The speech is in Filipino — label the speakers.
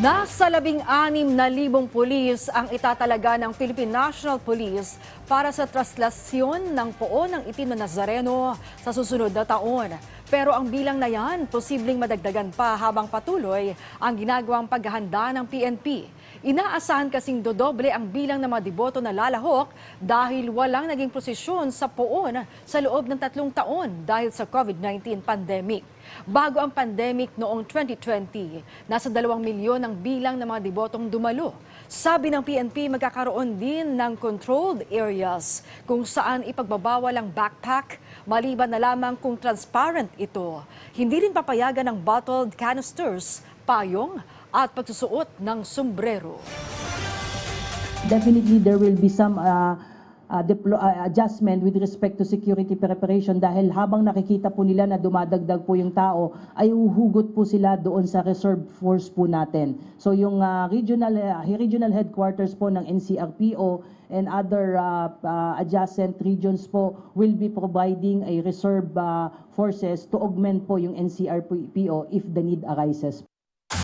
Speaker 1: Nasa labing-anim na libong pulis ang itatalaga ng Philippine National Police para sa traslasyon ng poon ng itim na Nazareno sa susunod na taon. Pero ang bilang na yan, posibleng madagdagan pa habang patuloy ang ginagawang paghahanda ng PNP. Inaasahan kasing dodoble ang bilang ng mga deboto na lalahok dahil walang naging prosesyon sa poon sa loob ng tatlong taon dahil sa COVID-19 pandemic. Bago ang pandemic noong 2020, nasa 2 milyon ang bilang ng mga debotong dumalo. Sabi ng PNP, magkakaroon din ng controlled areas kung saan ipagbabawal ang backpack, maliban na lamang kung transparent ito. Hindi rin papayagan ng bottled canisters, payong at pagsusuot ng sombrero.
Speaker 2: definitely there will be some uh, uh, deplo- uh, adjustment with respect to security preparation dahil habang nakikita po nila na dumadagdag po yung tao ay uhugot po sila doon sa reserve force po natin. So yung uh, regional uh, regional headquarters po ng NCRPO and other uh, uh, adjacent regions po will be providing a reserve uh, forces to augment po yung NCRPO if the need arises.